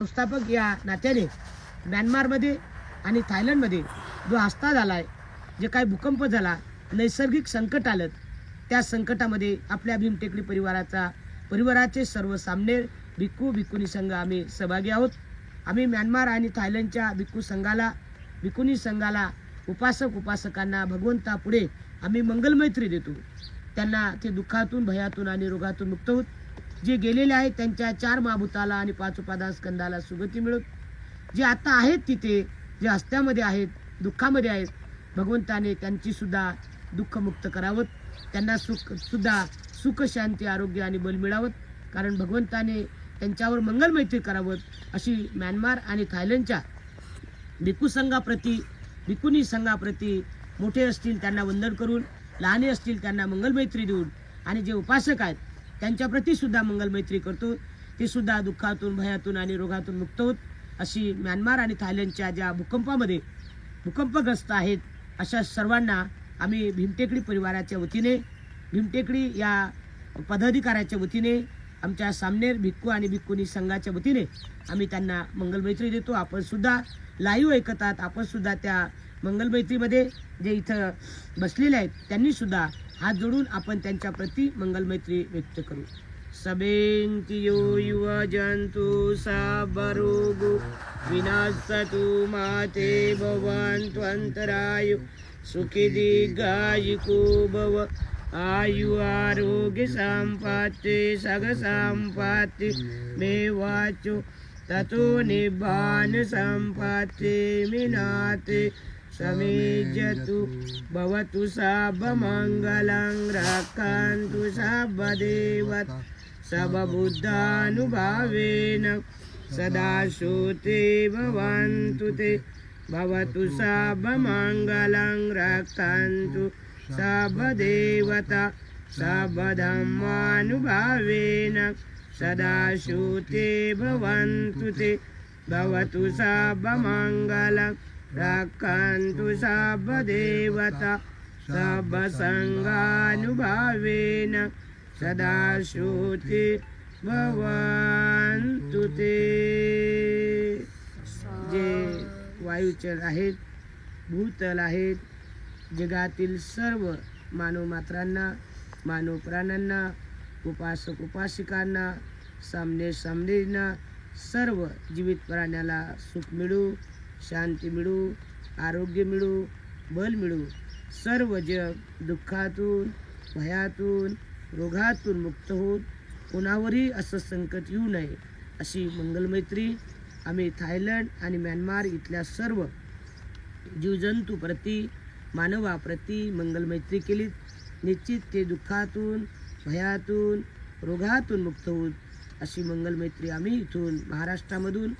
संस्थापक या नात्याने म्यानमारमध्ये आणि थायलंडमध्ये जो आस्था झाला आहे जे काही भूकंप झाला नैसर्गिक संकट आलं त्या संकटामध्ये आपल्या भीमटेकडी परिवाराचा परिवाराचे सर्व सामने भिक्खू भिक्कुनी संघ आम्ही सहभागी आहोत. आम्ही म्यानमार आणि थायलंडच्या भिक्खू संघाला भिक्कुनी संघाला उपासक उपासकांना भगवंतापुढे आम्ही मंगलमैत्री देतो. त्यांना ते दुःखातून भयातून आणि रोगातून मुक्त होत जे गेलेले आहेत त्यांच्या चार महाभूताला आणि पाच उपादास्कंदाला सुगती मिळत जे आता आहेत तिथे जे हस्त्यामध्ये आहेत दुःखामध्ये आहेत भगवंताने त्यांची सुद्धा दुःखमुक्त करावं. त्यांना सुख सुद्धा सुख शांती आरोग्य आणि बल मिळावं. कारण भगवंताने त्यांच्यावर मंगलमैत्री करावं अशी म्यानमार आणि थायलंडच्या भिकू संघाप्रती भिकुनी संघाप्रती मोठे असतील त्यांना वंदन करून लहाने असतील त्यांना मंगलमैत्री देऊन आणि जे उपासक आहेत त्यांच्याप्रती सुद्धा मंगलमैत्री करतो. ते सुद्धा दुःखातून भयातून आणि रोगातून मुक्त होत अशी म्यानमार आणि थायलंडच्या ज्या भूकंपामध्ये भूकंपग्रस्त आहेत अशा सर्वांना आम्ही भीमटेकडी परिवाराच्या वतीने भीमटेकडी या पदाधिकाऱ्याच्या वतीने आमच्या सामनेर भिक्खू आणि भिक्खुनी संघाच्या वतीने आम्ही त्यांना मंगलमैत्री देतो. आपणसुद्धा लाईव्ह ऐकतात आपणसुद्धा त्या मंगलमैत्रीमध्ये जे इथं बसलेले आहेत त्यांनीसुद्धा हात जोडून आपण त्यांच्या प्रती मंगलमैत्री व्यक्त करू. सबेंतियो युव जंतु साबरोगो. विनाशतु माते भवान त्वंतरायु. सुखी दीर्घायिको भव. आयु आरोग्य संपत्ति सग संपत्ति. मे वाचो ततो निब्बान संपत्ति मिनाते. समेजतु भवतु साबमङ्गलं रक्षन्तु सबदेवत सबबुद्धानुभावेन सदा श्रुते भवन्तु ते। भवतु सबमङ्गलं रक्षन्तु सबदेवता सबधर्मानुभावेन सदा श्रुते भवन्तु ते। भवतु सबमङ्गलं रक्षन्तु सर्वदेवता सर्वसङ्गानुभावेन सदा श्रुति भवन्तु ते। जे वायुचल आहेत भूतल आहेत जगातील सर्व मानव मात्रांना मानव प्राण्यांना उपासक उपासिकांना सामने सामनेंना सर्व जीवित प्राण्याला सुख मिळू. शांती मिळू आरोग्य मिळू बल मिळू. सर्व जग दुःखातून भयातून रोगातून मुक्त होत कोणावरही असं संकट येऊ नये अशी मंगलमैत्री आम्ही थायलंड आणि म्यानमार इथल्या सर्व जीवजंतूप्रती मानवाप्रती मंगलमैत्री केली निश्चित ते दुःखातून भयातून रोगातून मुक्त होत अशी मंगलमैत्री आम्ही इथून महाराष्ट्रामधून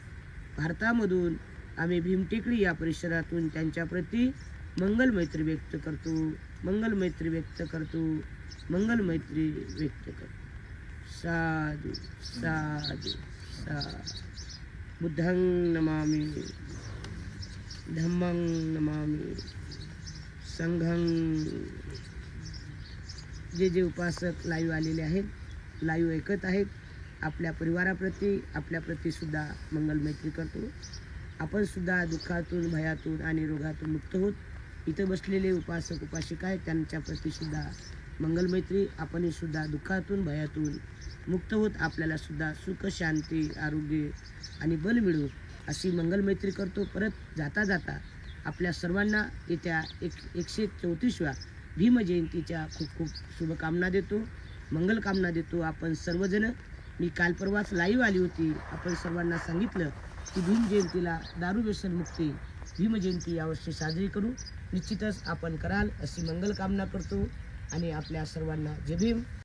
भारतामधून आम्ही भीमटेकडी या परिसरातून त्यांच्याप्रती मंगलमैत्री व्यक्त करतो. मंगलमैत्री व्यक्त करतो. मंगलमैत्री व्यक्त करतो. साधू साधू साधू. बुद्धं नमामि. धम्मं नमामि. संघं. जे जे उपासक लाईव्ह आलेले आहेत लाईव्ह ऐकत आहेत आपल्या परिवाराप्रती आपल्याप्रती सुद्धा मंगलमैत्री करतो. आपण सुद्धा दुःखातून भयातून आणि रोगातून मुक्त होत. इथं बसलेले उपासक उपासिका आहेत त्यांच्याप्रती सुद्धा मंगलमैत्री. आपणही सुद्धा दुःखातून भयातून मुक्त होत. आपल्याला सुद्धा सुख शांती आरोग्य आणि बल मिळू अशी मंगलमैत्री करतो. परत जाता जाता आपल्या सर्वांना येत्या एक एकशे चौतीसव्या भीमजयंतीच्या खूप खूप शुभकामना देतो. मंगलकामना देतो आपण सर्वजण. मी काल परवाच लाईव्ह आली होती. आपण सर्वांना सांगितलं की भीम जयंतीला दारू व्यसन मुक्ती भीमजयंती यावर्षी साजरी करू. निश्चितच आपण कराल अशी मंगल कामना करतो. आणि आपल्या सर्वांना जय भीम.